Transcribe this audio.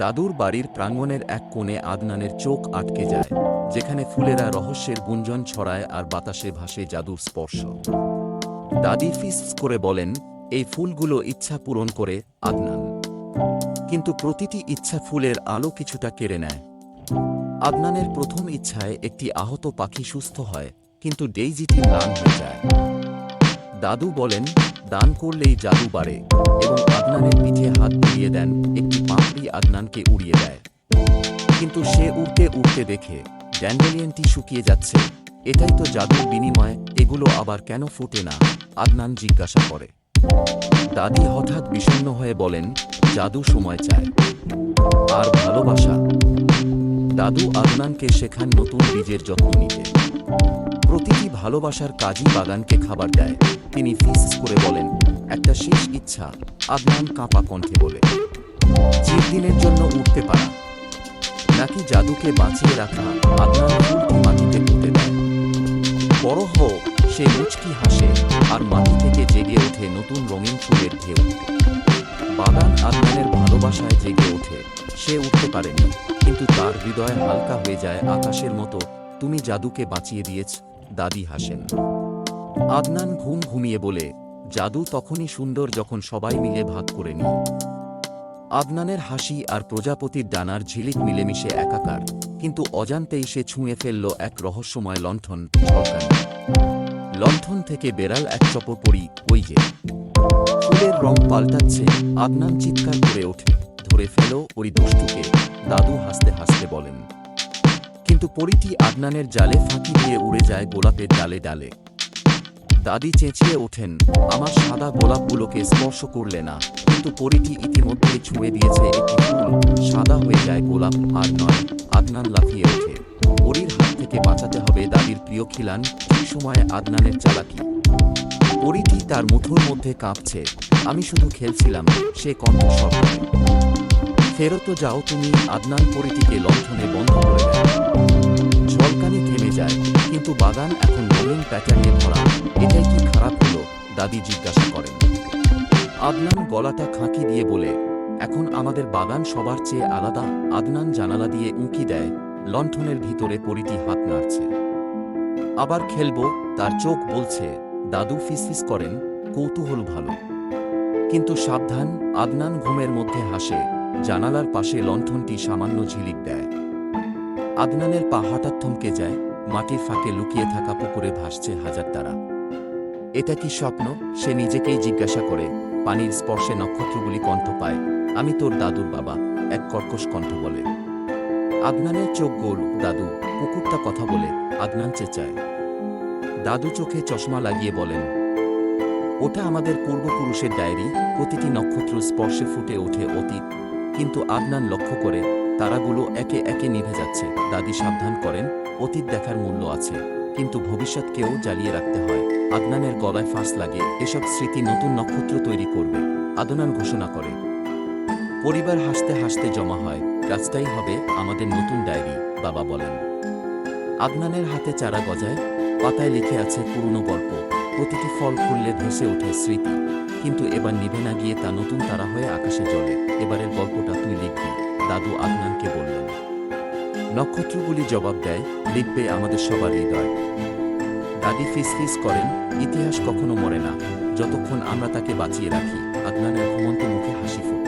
দাদুর বাড়ির প্রাঙ্গণের এক কোণে আদনানের চোখ আটকে যায়, যেখানে ফুলেরা রহস্যের গুঞ্জন ছড়ায় আর বাতাসে ভাসে জাদুর স্পর্শ। দাদি ফিস করে বলেন, এই ফুলগুলো ইচ্ছা পূরণ করে আদনান। কিন্তু প্রতিটি ইচ্ছা ফুলের আলো কিছুটা কেড়ে নেয়। আদনানের প্রথম ইচ্ছায় একটি আহত পাখি সুস্থ হয়, কিন্তু ডেইজিটি দান হয়ে যায়। দাদু বলেন, দান করলেই জাদু বাড়ে এবং আদনানের পিঠে হাত দিয়ে দেন একটি পাপড়ি আদনানকে উড়িয়ে দেয়। কিন্তু সে উড়তে উড়তে দেখে ড্যান্ডেলিয়ানটি শুকিয়ে যাচ্ছে। এটাই তো জাদুর বিনিময়, এগুলো আবার কেন ফুটে না? আদনান জিজ্ঞাসা করে। দাদি হঠাৎ বিষণ্ণ হয়ে বলেন, জাদু সময় চায়। আর ভালোবাসা? দাদু আদনানকে শেখান নতুন বীজের যত্ন নিতে। প্রতিটি ভালোবাসার কাজই বাগানকে খাবার দেয়। তিনি ফিস করে বলেন, একটা শেষ ইচ্ছা, আদনান কাঁপা কণ্ঠে বলে। চিরদিনের জন্য উঠতে পারা। নাকি জাদুকে বাঁচিয়ে রাখা আদনান ফুলটি মাটিতে পুঁতে দেয়? বড় হোক, সে মুচকি হাসে আর মাটি থেকে জেগে ওঠে নতুন রঙিন ফুলের ঢেউ। বাগান আদনানের ভালোবাসায় জেগে ওঠে, সে উঠতে পারেনি। কিন্তু তার হৃদয় হালকা হয়ে যায় আকাশের মতো, তুমি জাদুকে বাঁচিয়ে দিয়েছ, দাদি হাসেন। আদনান ঘুম ঘুমিয়ে বলে, জাদু তখনই সুন্দর যখন সবাই মিলে ভাগ করে নি আদনানের হাসি আর প্রজাপতির ডানার ঝিলিক মিলেমিশে একাকার, কিন্তু অজান্তেই সে ছুঁয়ে ফেলল এক রহস্যময় লণ্ঠন লণ্ঠন থেকে বেড়াল এক চপর পড়ি ওই যে। ফুলের রং পাল্টাচ্ছে, আদনান চিৎকার করে ওঠে, ধরে ফেলো ওই দুষ্টুকে, দাদু হাসতে হাসতে বলেন। কিন্তু পরিটি আদনানের জালে ফাঁকি দিয়ে উড়ে যায় গোলাপের ডালে ডালে। দাদি চেঁচিয়ে ওঠেন, আমার সাদা গোলাপগুলোকে স্পর্শ করলে না, কিন্তু পরিটি ইতিমধ্যে ছুঁয়ে দিয়েছে একটি ফুল। সাদা হয়ে যায় গোলাপ আর নয়। আদনান লাফিয়ে ওঠে। পরির হাত থেকে বাঁচাতে হবে দাদির প্রিয় খিলান ঠিক সময়ে আদনানের চালাকি। পরিটি তার মুঠোর মধ্যে কাঁপছে, আমি শুধু খেলছিলাম, সে কণ্ঠস্বর করে ফেরত যাও তুমি। আদনান পরিটিকে লণ্ঠনে বন্ধ করে দেয়। ঝলকানি যায়। কিন্তু বাগান এখন রঙিন প্যাটার্নে ভরা। এটাই কি খারাপ হলো? দাদি জিজ্ঞাসা করেন। আদনান গলাটা খাঁকি দিয়ে বলে, এখন আমাদের বাগান সবার চেয়ে আলাদা। আদনান জানালা দিয়ে উঁকি দেয়। লণ্ঠনের ভিতরে পরিটি হাত নাড়ছে। আবার খেলব? তার চোখ বলছে। দাদু ফিসফিস করেন, কৌতূহল ভালো। কিন্তু সাবধান, আদনান ঘুমের মধ্যে হাসে। জানালার পাশে লণ্ঠনটি সামান্য ঝিলিক দেয়। আদনানের পা হঠাৎ থমকে যায়। মাটির ফাঁকে লুকিয়ে থাকা পুকুরে ভাসছে হাজার তারা। এটা কি স্বপ্ন? সে নিজেকেই জিজ্ঞাসা করে, পানির স্পর্শে নক্ষত্রগুলি কণ্ঠ পায়। আমি তোর দাদুর বাবা, এক কর্কশ কণ্ঠ বলে। আদনানের চোখ গোল, দাদু, পুকুরটা কথা বলে, আদনান চেঁচায়। দাদু চোখে চশমা লাগিয়ে বলেন, ওটা আমাদের পূর্বপুরুষের ডায়েরি, প্রতিটি নক্ষত্র স্পর্শে ফুটে ওঠে অতীত। কিন্তু আদনান লক্ষ্য করে, তারাগুলো একে একে নিভে যাচ্ছে। দাদি সাবধান করেন অতীত দেখার মূল্য আছে, কিন্তু ভবিষ্যৎকেও জ্বালিয়ে রাখতে হয়। আদনানের গলায় ফাঁস লাগে, এসব স্মৃতি নতুন নক্ষত্র তৈরি করবে, আদনান ঘোষণা করে। পরিবার হাসতে হাসতে জমা হয় গাছটাই হবে আমাদের নতুন ডায়েরি, বাবা বলেন। আদনানের হাতে চারা গজায়, পাতায় লিখে আছে পুরনো গল্প, প্রতিটি ফল খুললে ভেসে ওঠে স্মৃতি, কিন্তু এবার নিভে না গিয়ে তা নতুন তারা হয়ে আকাশে জ্বলে এবারের গল্পটা তুই লিখবি, দাদু আদনানকে বললেন। নক্ষত্রগুলি জবাব দেয় লিখবে আমাদের সবার হৃদয়। দাদি ফিস ফিস করেন, ইতিহাস কখনো মরে না, যতক্ষণ আমরা তাকে বাঁচিয়ে রাখি, আদনানের ঘুমন্ত মুখে হাসি ফোটে।